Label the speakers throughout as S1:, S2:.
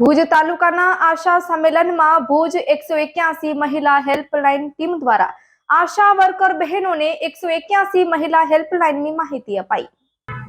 S1: ભુજ તાલુકાના આશા સંમેલનમાં ભુજ એકસો એક્યાસી મહિલા હેલ્પલાઇન ટીમ દ્વારા આશા વર્કર બહેનોને એકસો એક્યાસી મહિલા હેલ્પલાઇનની માહિતી અપાઈ.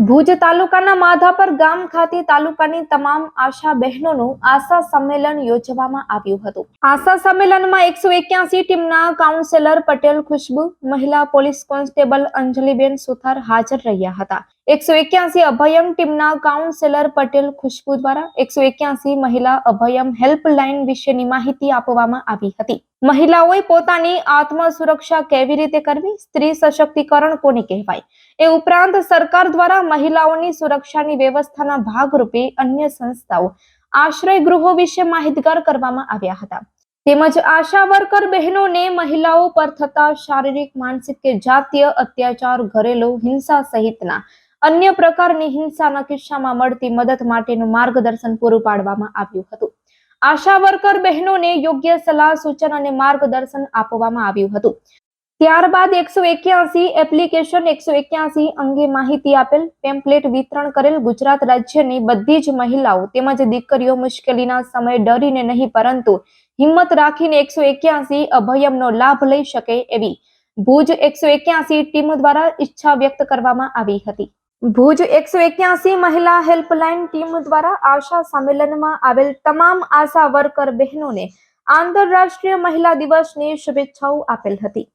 S1: ભુજ તાલુકાના માધાપર ગામ ખાતે તાલુકાની તમામ આશા બહેનોનું આશા સંમેલન યોજવામાં આવ્યું હતું. આશા સંમેલનમાં એકસો એક્યાસી ટીમના કાઉન્સેલર પટેલ ખુશ્બુ, મહિલા પોલીસ કોન્સ્ટેબલ અંજલિબેન સુથાર હાજર રહ્યા હતા. એકસો એક્યાસી અભયમ ટીમના કાઉન્સેલર પટેલ ખુશ્બુ દ્વારા એકસો એક્યાસી મહિલા અભયમ હેલ્પલાઇન વિશેની માહિતી આપવામાં આવી હતી. મહિલાઓએ પોતાની આત્મ સુરક્ષા કેવી રીતે કરવી? સ્ત્રી સશક્તિકરણ કોને કહેવાય? એ ઉપરાંત સરકાર દ્વારા મહિલાઓની સુરક્ષાની વ્યવસ્થાના ભાગરૂપે અન્ય સંસ્થાઓ આશ્રય ગૃહો વિશે માહિતગાર કરવામાં આવ્યા હતા. તેમજ આશા વર્કર બહેનોને મહિલાઓ પર થતા શારીરિક, માનસિક કે જાતીય અત્યાચાર, ઘરેલુ હિંસા સહિતના અન્ય પ્રકારની હિંસાના કિસ્સામાં મળતી મદદ માટેનું માર્ગદર્શન પૂરું પાડવામાં આવ્યું હતું. આશા વર્કર બહેનોને યોગ્ય સલાહ સૂચન અને માર્ગદર્શન આપવામાં આવ્યું હતું. ત્યારબાદ એકસો એક્યાસી એપ્લિકેશન એકસો એક્યાસી અંગે માહિતી આપેલ પેમ્પલેટ વિતરણ કરેલ ગુજરાત રાજ્યની બધી જ મહિલાઓ તેમજ દીકરીઓ મુશ્કેલીના સમયે ડરીને નહીં, પરંતુ હિંમત રાખીને એકસો એક્યાસી અભયમનો લાભ લઈ શકે એવી ભુજ એકસો એક્યાસી ટીમ દ્વારા ઈચ્છા વ્યક્ત કરવામાં આવી હતી. ભુજ એકસો એક્યાસી મહિલા હેલ્પલાઇન ટીમ દ્વારા આશા સંમેલનમાં આવેલ તમામ આશા વર્કર બહેનોને આંતરરાષ્ટ્રીય મહિલા દિવસની શુભેચ્છાઓ આપેલ હતી.